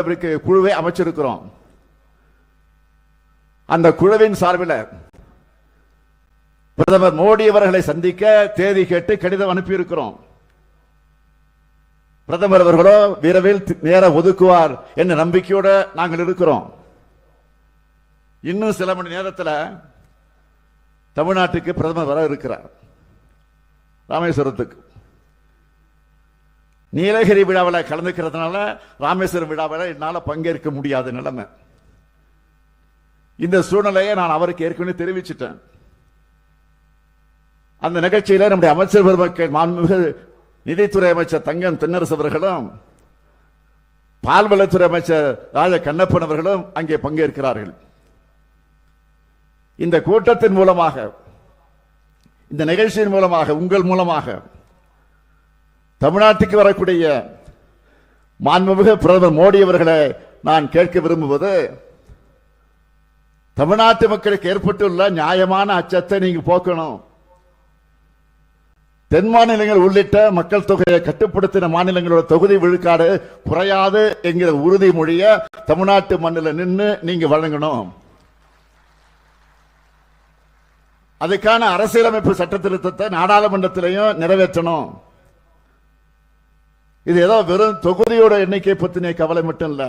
அவருக்கு குழுவை அமைச்சிருக்கிறோம். அந்த குழுவின் சார்பில் பிரதமர் மோடி அவர்களை சந்திக்க தேதி கேட்டு கடிதம் அனுப்பியிருக்கிறோம். பிரதமர் அவர்களோ விரைவில் நேர ஒதுக்குவார் என்ற நம்பிக்கையோடு நாங்கள் இருக்கிறோம். இன்னும் சில மணி நேரத்தில் தமிழ்நாட்டுக்கு பிரதமர் வர இருக்கிறார். ராமேஸ்வரத்துக்கு. நீலகிரி விழாவில் கலந்துக்கிறதுனால ராமேஸ்வரம் விழாவில் என்னால் பங்கேற்க முடியாத நிலைமை. இந்த சூழ்நிலையை நான் அவருக்கு ஏற்கனவே தெரிவிச்சிட்டேன். அந்த நிகழ்ச்சியில் நம்முடைய அமைச்சர் பெருமக்கள் மாண்புமிகு நிதித்துறை அமைச்சர் தங்கம் தென்னரசு அவர்களும் பால்வளத்துறை அமைச்சர் ராஜ கண்ணப்பன் அவர்களும் அங்கே பங்கேற்கிறார்கள். இந்த கூட்டத்தின் மூலமாக இந்த நிகழ்ச்சியின் மூலமாக உங்கள் மூலமாக தமிழ்நாட்டுக்கு வரக்கூடிய மாண்புமிகு பிரதமர் மோடி அவர்களை நான் கேட்க விரும்புவது தமிழ்நாட்டு மக்களுக்கு ஏற்பட்டுள்ள நியாயமான அச்சத்தை நீங்க போக்கணும். தென் மாநிலங்கள் உள்ளிட்ட மக்கள் தொகையை கட்டுப்படுத்தின மாநிலங்களோட தொகுதி விழுக்காடு குறையாது என்கிற உறுதிமொழிய தமிழ்நாட்டு மண்ணில் நின்று நீங்க வழங்கணும். அதுக்கான அரசியலமைப்பு சட்ட திருத்தத்தை நாடாளுமன்றத்திலையும் நிறைவேற்றணும். இது ஏதோ வெறும் தொகுதியோட எண்ணிக்கை பத்தின கவலை மட்டும் இல்ல.